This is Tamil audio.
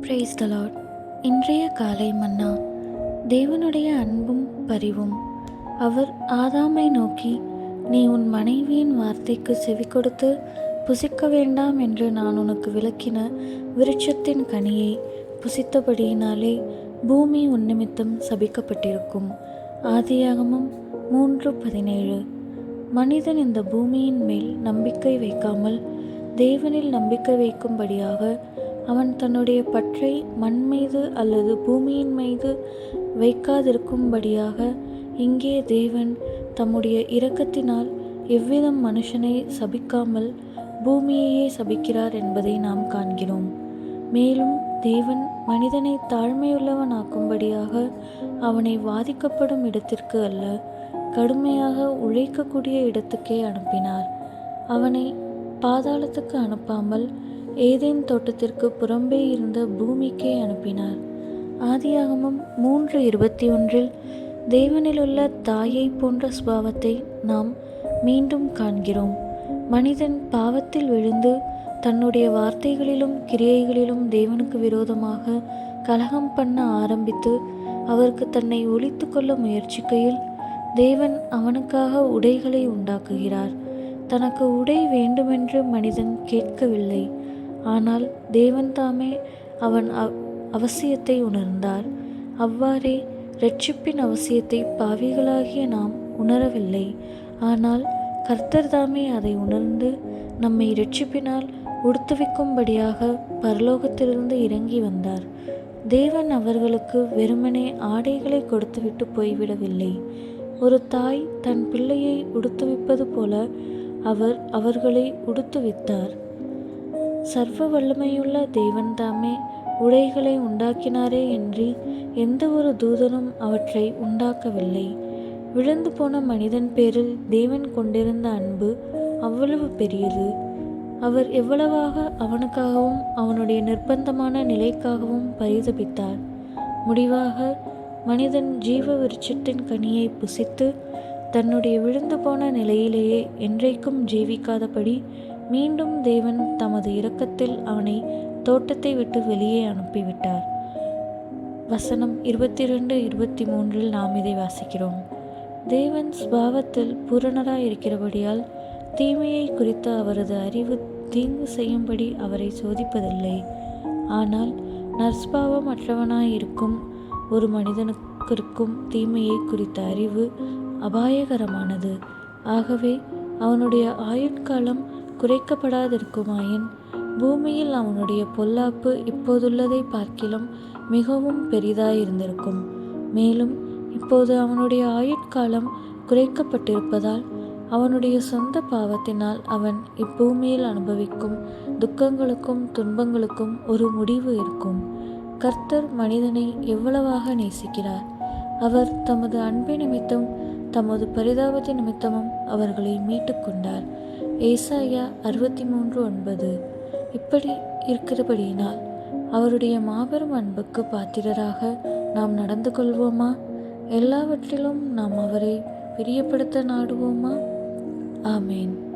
பிரைஸ் த இன்றைய காலை மன்னா தேவனுடைய அன்பும் பரிவும். அவர் ஆதாமை நோக்கி நீ உன் மனைவியின் வார்த்தைக்கு செவி கொடுத்து புசிக்க வேண்டாம் என்று நான் உனக்கு விளக்கின விருட்சத்தின் கனியை புசித்தபடியினாலே பூமி உன் நிமித்தம் சபிக்கப்பட்டிருக்கும். ஆதியாகமும் மூன்று பதினேழு. மனிதன் இந்த பூமியின் மேல் நம்பிக்கை வைக்காமல் தேவனில் நம்பிக்கை வைக்கும்படியாக அவன் தன்னுடைய பற்றை மண் மீது அல்லது பூமியின் மீது வைக்காதிருக்கும்படியாக இங்கே தேவன் தம்முடைய இரக்கத்தினால் எவ்விதம் மனுஷனை சபிக்காமல் பூமியையே சபிக்கிறார் என்பதை நாம் காண்கிறோம். மேலும் தேவன் மனிதனை தாழ்மையுள்ளவனாக்கும்படியாக அவனை வாதிக்கப்படும் இடத்திற்கு அல்ல கடுமையாக உழைக்கக்கூடிய இடத்துக்கே அனுப்பினார். அவனை பாதாளத்துக்கு அனுப்பாமல் ஏதேன் தோட்டத்திற்கு புறம்பே இருந்த பூமிக்கே அனுப்பினார். ஆதியாகமம் மூன்று இருபத்தி ஒன்றில் தேவனிலுள்ள தாயை போன்ற சுபாவத்தை நாம் மீண்டும் காண்கிறோம். மனிதன் பாவத்தில் விழுந்து தன்னுடைய வார்த்தைகளிலும் கிரியைகளிலும் தேவனுக்கு விரோதமாக கலகம் பண்ண ஆரம்பித்து அவருக்கு தன்னை ஒழித்து கொள்ள முயற்சிக்கையில் தேவன் அவனுக்காக உடைகளை உண்டாக்குகிறார். தனக்கு உடை வேண்டுமென்று மனிதன் கேட்கவில்லை. ஆனால் தேவன் தாமே அவன் அவசியத்தை உணர்ந்தார். அவ்வாறே ரட்சிப்பின் அவசியத்தை பாவிகளாகிய நாம் உணரவில்லை. ஆனால் கர்த்தர் தாமே அதை உணர்ந்து நம்மை ரட்சிப்பினால் உடுத்துவிக்கும்படியாக பரலோகத்திலிருந்து இறங்கி வந்தார். தேவன் அவர்களுக்கு வெறுமனே ஆடைகளை கொடுத்துவிட்டு போய்விடவில்லை. ஒரு தாய் தன் பிள்ளையை உடுத்துவிப்பது போல அவர் அவர்களை உடுத்துவித்தார். சர்வ வல்லமையுள்ள தேவன் தாமே உடைகளை உண்டாக்கினாரே என்று எந்த ஒரு தூதனும் அவற்றை உண்டாக்கவில்லை. விழுந்து போன மனிதன் பேரில் தேவன் கொண்டிருந்த அன்பு அவ்வளவு பெரியது. அவர் எவ்வளவாக அவனுக்காகவும் அவனுடைய நிர்பந்தமான நிலைக்காகவும் பரிதபித்தார். முடிவாக மனிதன் ஜீவ விருட்சத்தின் கனியை புசித்து தன்னுடைய விழுந்து போன நிலையிலேயே என்றைக்கும் ஜீவிக்காதபடி மீண்டும் தேவன் தமது இரக்கத்தில் அவனை தோட்டத்தை விட்டு வெளியே அனுப்பிவிட்டார். வசனம் இருபத்தி ரெண்டு இருபத்தி மூன்றில் நாம் இதை வாசிக்கிறோம். தேவன் ஸ்பாவத்தில் பூரணராய் இருக்கிறபடியால் தீமையை குறித்த அவரது அறிவு தீங்கு செய்யும்படி அவரை சோதிப்பதில்லை. ஆனால் நற்ஸ்பாவம் அற்றவனாயிருக்கும் ஒரு மனிதனுக்கிற்கும் தீமையை குறித்த அறிவு அபாயகரமானது. ஆகவே அவனுடைய ஆயுட்காலம் குறைக்கப்படாதிருக்குமாயின் பூமியில் அவனுடைய பொல்லாப்பு இப்போதுள்ளதை பார்க்கிலும் மிகவும் பெரிதாயிருந்திருக்கும். மேலும் இப்போது அவனுடைய ஆயுட்காலம் குறைக்கப்பட்டிருப்பதால் அவனுடைய சொந்த பாவத்தினால் அவன் இப்பூமியில் அனுபவிக்கும் துக்கங்களுக்கும் துன்பங்களுக்கும் ஒரு முடிவு இருக்கும். கர்த்தர் மனிதனை எவ்வளவாக நேசிக்கிறார்! அவர் தமது அன்பை நிமித்தம் தமது பரிதாபத்தின் நிமித்தமும் அவர்களை மீட்டு கொண்டார். ஏசாயா அறுபத்தி மூன்று ஒன்பது. இப்படி இருக்கிறபடியினால் அவருடைய மாபெரும் அன்புக்கு பாத்திரராக நாம் நடந்து கொள்வோமா? எல்லாவற்றிலும் நாம் அவரை பிரியப்படுத்த நாடுவோமா? ஆமேன்.